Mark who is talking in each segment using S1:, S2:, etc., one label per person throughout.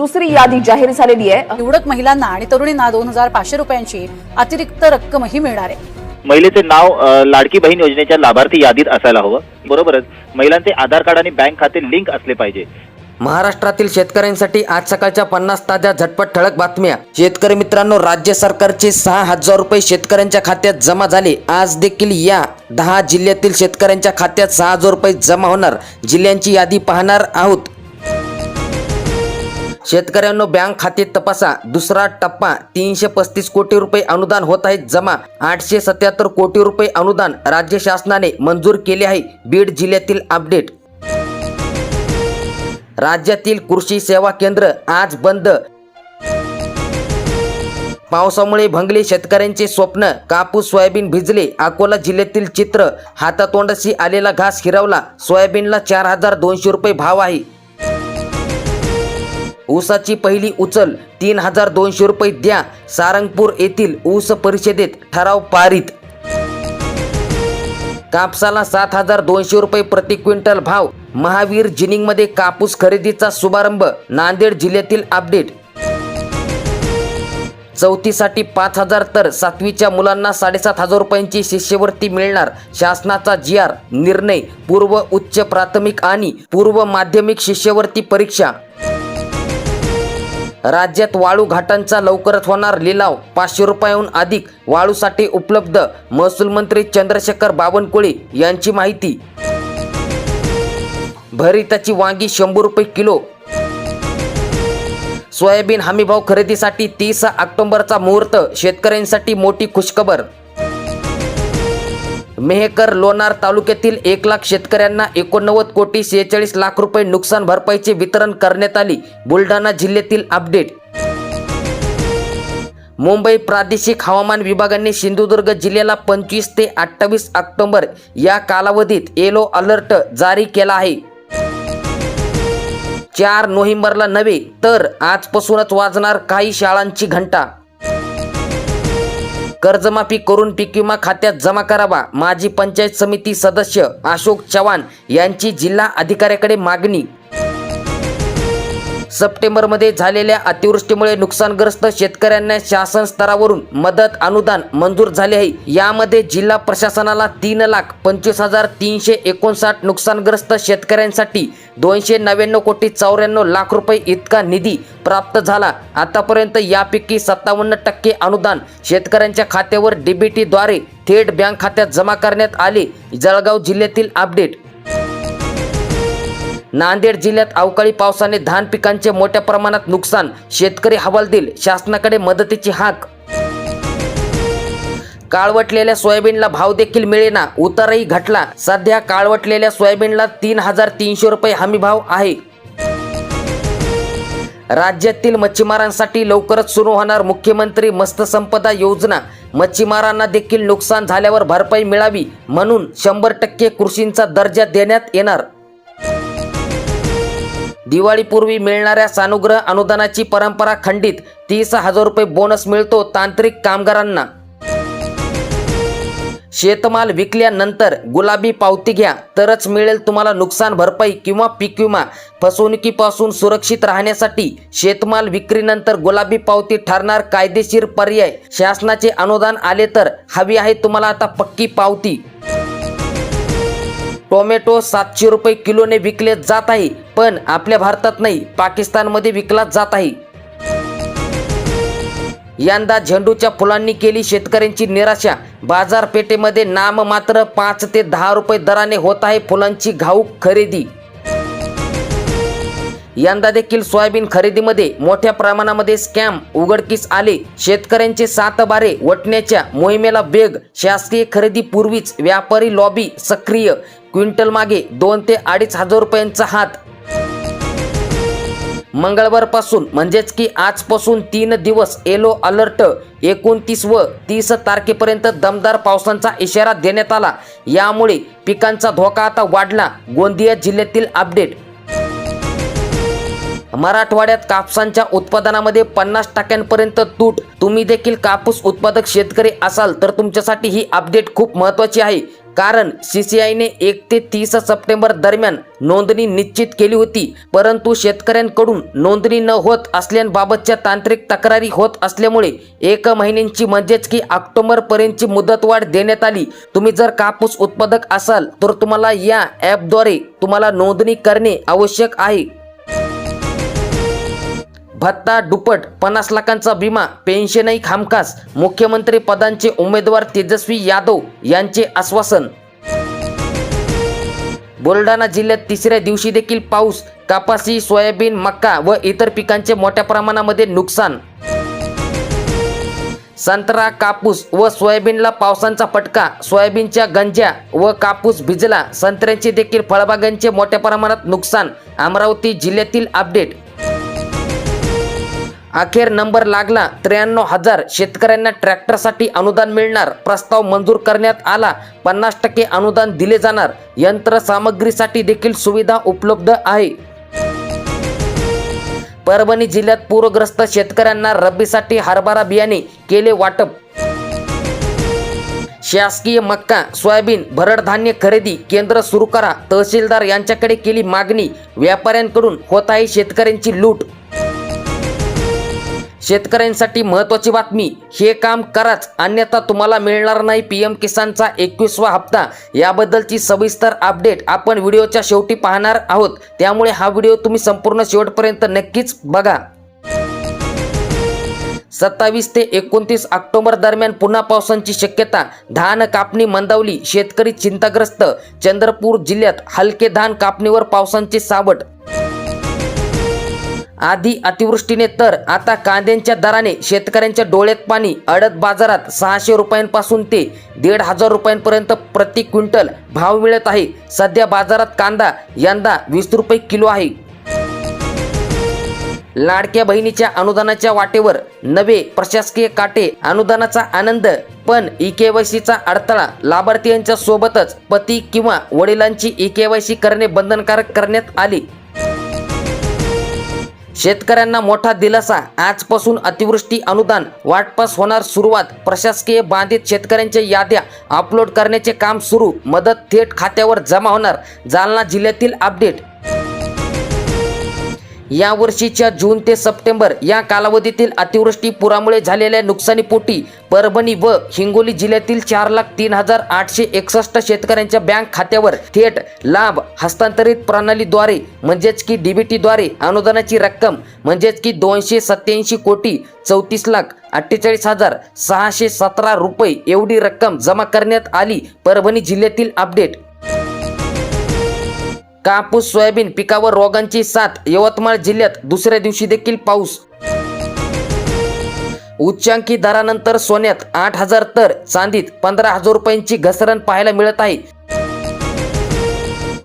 S1: दुसरी यादी जाहीर झालेली आहे.
S2: निवडक महिलांना आणि तरुणींना दोन हजार पाचशे रुपयांची अतिरिक्त रक्कमही मिळणार आहे.
S3: महिलेचे नाव लाडकी बहीण योजनेच्या लाभार्थी यादीत असायला हवं. बरोबरच महिलांचे आधार कार्ड आणि बँक खाते लिंक असले पाहिजे.
S4: महाराष्ट्रातील शेतकऱ्यांसाठी आज सकाळच्या पन्नास ताज्या झटपट ठळक बातम्या. शेतकरी मित्रांनो राज्य सरकारचे सहा हजार रुपये शेतकऱ्यांच्या खात्यात जमा झाले. आज देखील या दहा जिल्ह्यातील शेतकऱ्यांच्या खात्यात सहा हजार रुपये जमा होणार. जिल्ह्यांची यादी पाहणार आहोत. शेतकऱ्यांनो बँक खाते तपासा. दुसरा टप्पा तीनशे पस्तीस कोटी रुपये अनुदान होत आहेत जमा आठशे सत्याहत्तर कोटी रुपये अनुदान राज्य शासनाने मंजूर केले आहे. बीड जिल्ह्यातील अपडेट. राज्यातील कृषी सेवा केंद्र आज बंद. पावसामुळे भंगले शेतकऱ्यांचे स्वप्न. कापूस सोयाबीन भिजले. अकोला जिल्ह्यातील चित्र हातातोंडाशी आलेला घास हिरावला. सोयाबीनला चार हजार दोनशे रुपये भाव आहे. ऊसाची पहिली उचल तीन हजार दोनशे रुपये द्या. सारंगपूर येथील ऊस परिषदेत ठराव पारित. कापसाला सात हजार दोनशे रुपये प्रति क्विंटल भाव. महावीर जिनिंगमध्ये कापूस खरेदीचा शुभारंभ नांदेड जिल्ह्यातील अपडेट. चौथीसाठी पाच हजार तर सातवीच्या मुलांना साडेसात हजार रुपयांची शिष्यवृत्ती मिळणार. शासनाचा जी आर निर्णय पूर्व उच्च प्राथमिक आणि पूर्व माध्यमिक शिष्यवृत्ती परीक्षा. राज्यात वाळू घाटांचा लवकरच होणार लिलाव. पाचशे रुपयाहून अधिक वाळूसाठी उपलब्ध. महसूल मंत्री चंद्रशेखर बावनकुळे यांची माहिती. भरिताची वांगी शंभर रुपये किलो. सोयाबीन हमीभाव खरेदीसाठी तीस ऑक्टोबरचा मुहूर्त. शेतकऱ्यांसाठी मोठी खुशखबर. मेहकर लोणार तालुक्यातील एक लाख शेतकऱ्यांना एकोणनव्वद कोटी शेहेचाळीस लाख रुपये नुकसान भरपाईचे वितरण करण्यात आली. बुलढाणा जिल्ह्यातील अपडेट. मुंबई प्रादेशिक हवामान विभागाने सिंधुदुर्ग जिल्ह्याला पंचवीस ते अठ्ठावीस ऑक्टोबर या कालावधीत येलो अलर्ट जारी केला आहे. चार नोव्हेंबरला नव्हे तर आजपासूनच वाजणार काही शाळांची घंटा. कर्जमाफी करून पीक विमा खात्यात जमा करावा. माजी पंचायत समिती सदस्य अशोक चव्हाण यांची जिल्हा अधिकाऱ्याकडे मागणी सप्टेंबरमध्ये झालेल्या अतिवृष्टीमुळे नुकसानग्रस्त शेतकऱ्यांना शासन स्तरावरून मदत अनुदान मंजूर झाले आहे. यामध्ये जिल्हा प्रशासनाला तीन लाख पंचवीस हजार तीनशे एकोणसाठ नुकसानग्रस्त शेतकऱ्यांसाठी दोनशे नव्याण्णव कोटी चौऱ्याण्णव लाख रुपये इतका निधी प्राप्त झाला. आतापर्यंत यापैकी सत्तावन्न टक्के अनुदान शेतकऱ्यांच्या खात्यावर डीबीटीद्वारे थेट बँक खात्यात जमा करण्यात आले. जळगाव जिल्ह्यातील अपडेट नांदेड जिल्ह्यात अवकाळी पावसाने धान पिकांचे मोठ्या प्रमाणात नुकसान. शेतकरी हवालदिल. शासनाकडे मदतीची हाक. काळवटलेल्या सोयाबीनला भाव देखील मिळेना. उतारही घटला. सध्या काळवटलेल्या सोयाबीनला तीन हजार तीनशे रुपये हमी भाव आहे. राज्यातील मच्छीमारांसाठी लवकरच सुरू होणार मुख्यमंत्री मत्स्यसंपदा योजना. मच्छीमारांना देखील नुकसान झाल्यावर भरपाई मिळावी म्हणून शंभर टक्के कृषींचा दर्जा देण्यात येणार. दिवाळीपूर्वी मिळणाऱ्या सानुग्रह अनुदानाची परंपरा खंडित. तीस हजार रुपये बोनस मिळतो तांत्रिक कामगारांना. शेतमाल विकल्यानंतर गुलाबी पावती घ्या तरच मिळेल तुम्हाला नुकसान भरपाई किंवा पीक विमा. फसवणुकीपासून सुरक्षित राहण्यासाठी शेतमाल विक्रीनंतर गुलाबी पावती ठरणार कायदेशीर पर्याय. शासनाचे अनुदान आले तर हवी आहे तुम्हाला आता पक्की पावती. टोमॅटो सातशे रुपये किलोने विकले जात आहे पण आपल्या भारतात नाही पाकिस्तानमध्ये विकला जात आहे. यंदा झेंडूच्या फुलांनी केली शेतकऱ्यांची निराशा. बाजारपेठेमध्ये नाम मात्र पाच ते दहा रुपये दराने होत आहे फुलांची घाऊक खरेदी. यंदा देखील सोयाबीन खरेदीमध्ये मोठ्या प्रमाणामध्ये स्कॅम उघडकीस आले. शेतकऱ्यांचे सात बारे वटण्याच्या मोहिमेला वेग. शासकीय खरेदी पूर्वीच व्यापारी लॉबी सक्रिय. क्विंटल मागे दोन ते अडीच हजार रुपयांचा हात. मंगळवारपासून म्हणजेच की आजपासून तीन दिवस येलो अलर्ट एकोणतीस व तीस तारखेपर्यंत दमदार पावसांचा इशारा देण्यात आला. यामुळे पिकांचा धोका आता वाढला गोंदिया जिल्ह्यातील अपडेट. मराठवाड्यात कापसांच्या उत्पादनामध्ये पन्नास टक्क्यांपर्यंत तूट. तुम्ही देखील कापूस उत्पादक शेतकरी असाल तर तुमच्यासाठी ही अपडेट खूप महत्त्वाची आहे. कारण सीसीआयने एक ते तीस सप्टेंबर दरम्यान नोंदणी निश्चित केली होती परंतु शेतकऱ्यांकडून नोंदणी न होत असल्याबाबतच्या तांत्रिक तक्रारी होत असल्यामुळे एक महिन्यांची म्हणजेच की ऑक्टोबर पर्यंतची मुदतवाढ देण्यात आली. तुम्ही जर कापूस उत्पादक असाल तर तुम्हाला या ॲपद्वारे तुम्हाला नोंदणी करणे आवश्यक आहे. भत्ता दुप्पट पन्नास लाखांचा विमा पेन्शनही खामखास. मुख्यमंत्री पदांचे उमेदवार तेजस्वी यादव यांचे आश्वासन. बुलढाणा जिल्ह्यात तिसऱ्या दिवशी देखील पाऊस कापासी सोयाबीन मक्का व इतर पिकांचे मोठ्या प्रमाणामध्ये नुकसान. संत्रा कापूस व सोयाबीनला पावसांचा फटका सोयाबीनच्या गंज्या व कापूस भिजला संत्र्यांचे देखील फळबागांचे मोठ्या प्रमाणात नुकसान. अमरावती जिल्ह्यातील अपडेट. अखेर नंबर लागला त्र्याण्णव हजार शेतकऱ्यांना ट्रॅक्टरसाठी अनुदान मिळणार. प्रस्ताव मंजूर करण्यात आला पन्नास टक्के अनुदान दिले जाणार. यंत्रसामग्रीसाठी देखील सुविधा उपलब्ध आहे. परभणी जिल्ह्यात पूरग्रस्त शेतकऱ्यांना रब्बीसाठी हरभरा बियाणे केले वाटप. शासकीय मक्का सोयाबीन भरडधान्य खरेदी केंद्र सुरू करा. तहसीलदार यांच्याकडे केली मागणी. व्यापाऱ्यांकडून होत आहे शेतकऱ्यांची लूट. शेतकऱ्यांसाठी महत्त्वाची बातमी हे काम कराच. अन्यथा तुम्हाला मिळणार नाही पी एम किसानचा एकवीसवा हप्ता. याबद्दलची सविस्तर अपडेट आपण व्हिडिओच्या शेवटी पाहणार आहोत. त्यामुळे हा व्हिडिओ तुम्ही संपूर्ण शेवटपर्यंत नक्कीच बघा. सत्तावीस ते एकोणतीस ऑक्टोबर दरम्यान पुन्हा पावसांची शक्यता. धान कापणी मंदावली शेतकरी चिंताग्रस्त. चंद्रपूर जिल्ह्यात हलके धान कापणीवर पावसांचे सावट आधी अतिवृष्टीने तर आता कांद्यांच्या दराने शेतकऱ्यांच्या डोळ्यात पाणी अडत बाजारात सहाशे रुपयांपासून ते दीड हजार रुपयांपर्यंत प्रति क्विंटल भाव मिळत आहे. सध्या बाजारात कांदा यंदा वीस रुपये किलो आहे. लाडक्या बहिणीच्या अनुदानाच्या वाटेवर नवे प्रशासकीय काटे अनुदानाचा आनंद पण ई केवायसीचा अडथळा लाभार्थीयांच्या सोबतच पती किंवा वडिलांची ई केवायसी करणे बंधनकारक करण्यात आले. शेतकऱ्यांना मोठा दिलासा. आजपासून अतिवृष्टी अनुदान वाटपास होणार सुरुवात. प्रशासकीय बाधित शेतकऱ्यांच्या याद्या अपलोड करण्याचे काम सुरू. मदत थेट खात्यावर जमा होणार. जालना जिल्ह्यातील अपडेट या वर्षीच्या जून ते सप्टेंबर या कालावधीतील अतिवृष्टी पुरामुळे झालेल्या नुकसानीपोटी परभणी व हिंगोली जिल्ह्यातील चार लाख तीन हजार आठशे एकसष्ट शेतकऱ्यांच्या बँक खात्यावर थेट लाभ हस्तांतरित प्रणालीद्वारे म्हणजेच की डीबीटीद्वारे अनुदानाची रक्कम म्हणजेच की दोनशे सत्याऐंशी कोटी चौतीस लाख अठ्ठेचाळीस हजार सहाशे सतरा रुपये एवढी रक्कम जमा करण्यात आली. परभणी जिल्ह्यातील अपडेट कापूस सोयाबीन पिकावर रोगांची साथ. यवतमाळ जिल्ह्यात दुसऱ्या दिवशी देखील पाऊस. उच्चांकी दरानंतर सोन्यात आठ हजार तर चांदीत पंधरा हजार रुपयांची घसरण पाहायला मिळत आहे.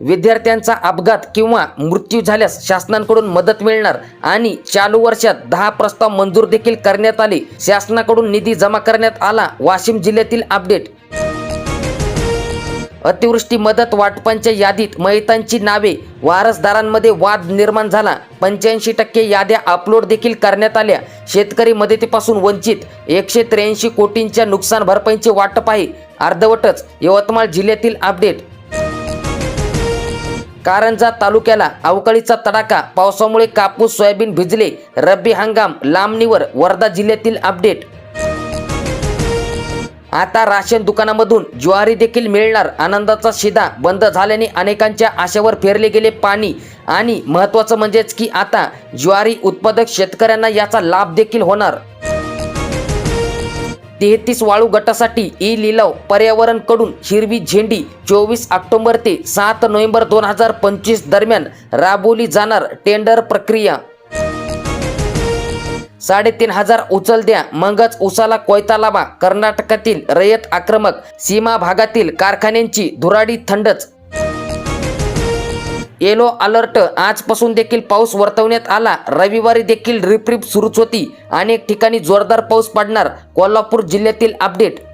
S4: विद्यार्थ्यांचा अपघात किंवा मृत्यू झाल्यास शासनाकडून मदत मिळणार आणि चालू वर्षात दहा प्रस्ताव मंजूर देखील करण्यात आले. शासनाकडून निधी जमा करण्यात आला. वाशिम जिल्ह्यातील अपडेट. अतिवृष्टी मदत वाटपांच्या यादीत मयतांची नावे वारसदारांमध्ये वाद निर्माण झाला. पंच्याऐंशी टक्के याद्या अपलोड देखील करण्यात आल्या. शेतकरी मदतीपासून वंचित. एकशे त्र्याऐंशी कोटींच्या नुकसान भरपाईचे वाटप आहे. अर्धवटच यवतमाळ जिल्ह्यातील अपडेट. कारंजा तालुक्याला अवकाळीचा तडाखा. पावसामुळे कापूस सोयाबीन भिजले. रब्बी हंगाम लांबणीवर वर्धा जिल्ह्यातील अपडेट. आता राशन दुकानामधून ज्वारी देखील मिळणार. आनंदाचा शिदा बंद झाल्याने अनेकांच्या आशेवर फेरले गेले पाणी. आणि महत्त्वाचं म्हणजेच की आता ज्वारी उत्पादक शेतकऱ्यांना याचा लाभ देखील होणार. तेहतीस वाळू गटासाठी ई लिलाव पर्यावरणकडून हिरवी झेंडी चोवीस ऑक्टोबर ते सात नोव्हेंबर दोन हजार पंचवीस दरम्यान राबवली जाणार टेंडर प्रक्रिया. साडेतीन हजार उचल द्या. मगच उसाला कोयता लावा. कर्नाटकातील रयत आक्रमक सीमा भागातील कारखान्यांची धुराडी थंडच. Yellow alert. आजपासून देखील पाऊस वर्तवण्यात आला. रविवारी देखील रिपरिप सुरूच होती. अनेक ठिकाणी जोरदार पाऊस पडणार. कोल्हापूर जिल्ह्यातील अपडेट.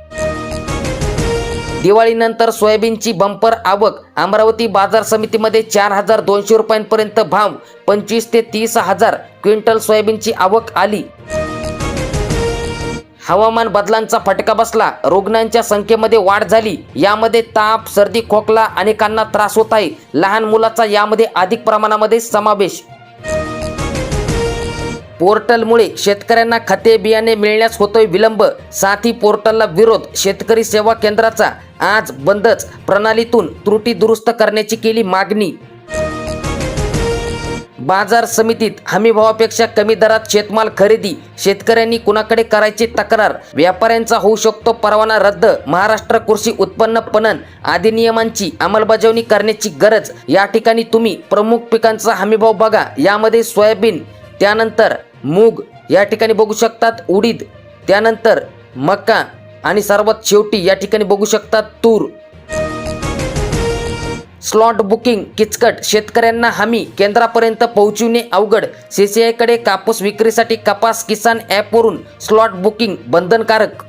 S4: दिवाळीनंतर सोयाबीनची बंपर आवक अमरावती बाजार समितीमध्ये चार हजार दोनशे रुपयांपर्यंत भाव पंचवीस ते तीस हजार क्विंटल सोयाबीनची आवक आली. हवामान बदलांचा फटका बसला रुग्णांच्या संख्येमध्ये वाढ झाली. यामध्ये ताप सर्दी खोकला अनेकांना त्रास होत आहे. लहान मुलाचा यामध्ये अधिक प्रमाणामध्ये समावेश पोर्टलमुळे शेतकऱ्यांना खते बियाणे मिळण्यास होतोय विलंब. साथी पोर्टलला विरोध. शेतकरी सेवा केंद्राचा आज बंदच. प्रणालीतून त्रुटी दुरुस्त करण्याची केली मागणी. बाजार समितीत हमीभावापेक्षा कमी दरात शेतमाल खरेदी. शेतकऱ्यांनी कुणाकडे करायची तक्रार? व्यापाऱ्यांचा होऊ शकतो परवाना रद्द. महाराष्ट्र कृषी उत्पन्न पणन अधिनियमांची अंमलबजावणी करण्याची गरज. या ठिकाणी तुम्ही प्रमुख पिकांचा हमीभाव बघा. यामध्ये सोयाबीन त्यानंतर मूग या ठिकाणी बघू शकतात उडीद. त्यानंतर मका आणि सर्वात शेवटी या ठिकाणी बघू शकतात तूर. स्लॉट बुकिंग किचकट. शेतकऱ्यांना हमी केंद्रापर्यंत पोहोचविणे अवघड. सीसीआयकडे कापूस विक्रीसाठी कपास किसान ॲपवरून स्लॉट बुकिंग बंधनकारक.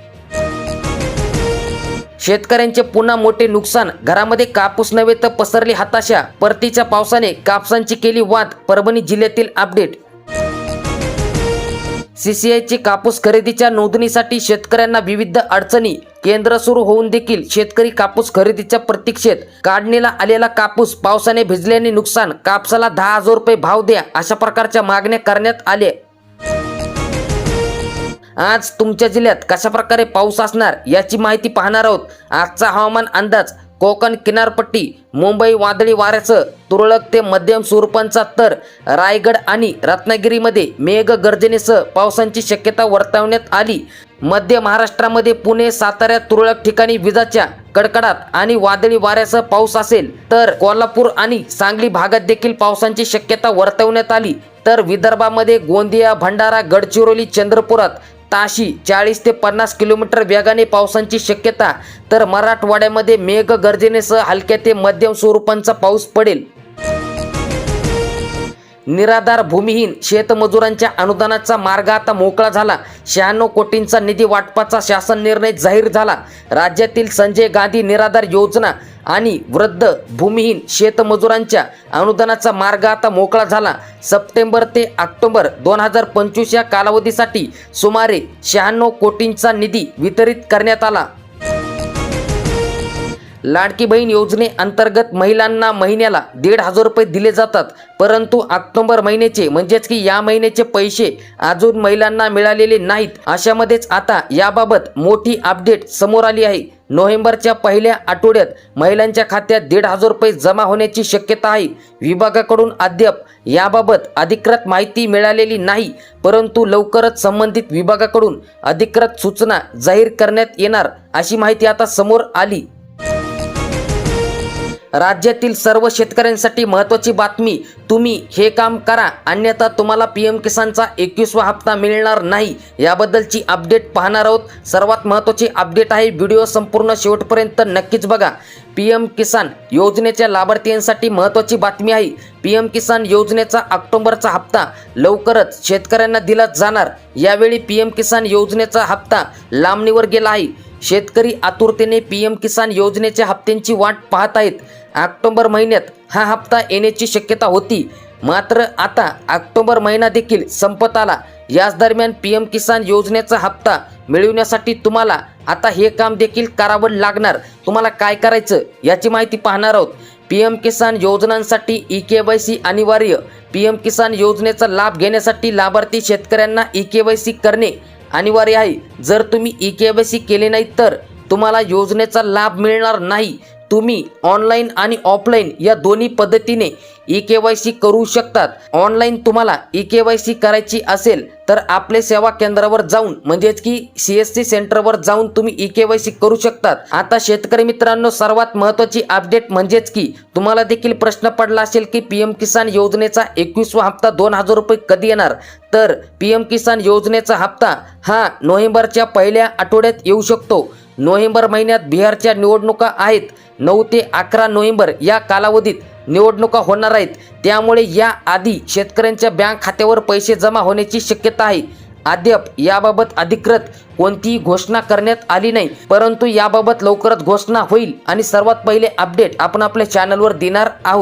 S4: शेतकऱ्यांचे पुन्हा मोठे नुकसान. घरामध्ये कापूस नव्हे तर पसरली हताशा. परतीच्या पावसाने कापसांची केली वाद परभणी जिल्ह्यातील अपडेट सीसीआयची कापूस खरेदीच्या नोंदणीसाठी शेतकऱ्यांना विविध अडचणी. केंद्र सुरू होऊन देखील शेतकरी कापूस खरेदीच्या प्रतीक्षेत काढणीला आलेला कापूस पावसाने भिजल्याने नुकसान कापसाला दहा हजार रुपये भाव द्या अशा प्रकारच्या मागण्या करण्यात आल्या. आज तुमच्या जिल्ह्यात कशा प्रकारे पाऊस असणार याची माहिती पाहणार आहोत. आजचा हवामान अंदाज कोकण किनारपट्टी मुंबई वादळी वाऱ्याचं तुरळक ते मध्यम स्वरूपांचा तर रायगड आणि रत्नागिरीमध्ये मेघ गर्जनेसह पावसांची शक्यता वर्तवण्यात आली. मध्य महाराष्ट्रामध्ये पुणे साताऱ्यात तुरळक ठिकाणी विजाच्या कडकडात आणि वादळी वाऱ्यासह पाऊस असेल तर कोल्हापूर आणि सांगली भागात देखील पावसांची शक्यता वर्तवण्यात आली. तर विदर्भामध्ये गोंदिया भंडारा गडचिरोली चंद्रपुरात ताशी चाळीस ते पन्नास किलोमीटर वेगाने पावसांची शक्यता. तर मराठवाड्यामध्ये मेघ गर्जनेसह हलक्या ते मध्यम स्वरूपांचा पाऊस पडेल. निराधार भूमिहीन शेतमजुरांच्या अनुदानाचा मार्ग आता मोकळा झाला. शहाण्णव कोटींचा निधी वाटपाचा शासन निर्णय जाहीर झाला. राज्यातील संजय गांधी निराधार योजना आणि वृद्ध भूमिहीन शेतमजुरांच्या अनुदानाचा मार्ग आता मोकळा झाला. सप्टेंबर ते ऑक्टोबर दोन हजार पंचवीस या कालावधीसाठी सुमारे शहाण्णव कोटींचा निधी वितरित करण्यात आला. लाडकी बहीण योजनेअंतर्गत महिलांना महिन्याला दीड हजार रुपये दिले जातात. परंतु ऑक्टोबर महिन्याचे म्हणजेच की या महिन्याचे पैसे अजून महिलांना मिळालेले नाहीत. अशामध्येच आता याबाबत मोठी अपडेट समोर आली आहे. नोव्हेंबरच्या पहिल्या आठवड्यात महिलांच्या खात्यात दीड हजार रुपये जमा होण्याची शक्यता आहे. विभागाकडून अद्याप याबाबत अधिकृत माहिती मिळालेली नाही परंतु लवकरच संबंधित विभागाकडून अधिकृत सूचना जाहीर करण्यात येणार अशी माहिती आता समोर आली. राज्यातील सर्व शेतकऱ्यांसाठी महत्त्वाची बातमी तुम्ही हे काम करा. अन्यथा तुम्हाला पी एम किसानचा एकवीसवा हप्ता मिळणार नाही. याबद्दलची अपडेट पाहणार आहोत. सर्वात महत्त्वाची अपडेट आहे व्हिडिओ संपूर्ण शेवटपर्यंत नक्कीच बघा. पी एम किसान योजनेच्या लाभार्थींसाठी महत्त्वाची बातमी आहे. पी एम किसान योजनेचा ऑक्टोबरचा हप्ता लवकरच शेतकऱ्यांना दिला जाणार. यावेळी पी एम किसान योजनेचा हप्ता लांबणीवर गेला आहे. शेतकरी आतुरतेने पी एम किसान योजनेच्या हप्त्यांची वाट पाहत आहेत. ऑक्टोबर महिन्यात हा हप्ता येण्याची शक्यता होती. मात्र आता ऑक्टोबर महिना देखील संपत आला. याच दरम्यान पी एम किसान योजनेचा हप्ता मिळवण्यासाठी तुम्हाला आता हे काम देखील करावं लागणार. तुम्हाला काय करायचं याची माहिती पाहणार आहोत. पी एम किसान योजनांसाठी ई के वाय सी अनिवार्य. पी एम किसान योजनेचा लाभ घेण्यासाठी लाभार्थी शेतकऱ्यांना ई के वाय सी करणे अनिवार्य आहे. जर तुम्ही ई के वाय सी केले नाही तर तुम्हाला योजनेचा लाभ मिळणार नाही. तुम्ही ऑनलाईन आणि ऑफलाईन या दोन्ही पद्धतीने ई के वाय सी करू शकतात. ऑनलाईन तुम्हाला ई के वाय सी करायची असेल तर आपले सेवा केंद्रावर जाऊन म्हणजेच की सी एस सी सेंटरवर जाऊन तुम्ही ई के वाय सी करू शकतात. आता शेतकरी मित्रांनो सर्वात महत्त्वाची अपडेट म्हणजेच की तुम्हाला देखील प्रश्न पडला असेल की पी एम किसान योजनेचा एकवीसवा हप्ता दोन हजार रुपये कधी येणार? तर पी एम किसान योजनेचा हप्ता हा नोव्हेंबरच्या पहिल्या आठवड्यात येऊ शकतो. नोव्हेंबर महिन्यात बिहारच्या निवडणुका आहेत. नऊ ते अकरा नोव्हेंबर या कालावधीत निवडणुका होणार आहेत. त्यामुळे या आधी शेतकऱ्यांच्या बँक खात्यावर पैसे जमा होण्याची शक्यता आहे. अद्याप याबाबत अधिकृत कोणतीही घोषणा करण्यात आली नाही. परंतु याबाबत लवकरच घोषणा होईल आणि सर्वात पहिले अपडेट आपण आपल्या चॅनलवर देणार आहोत.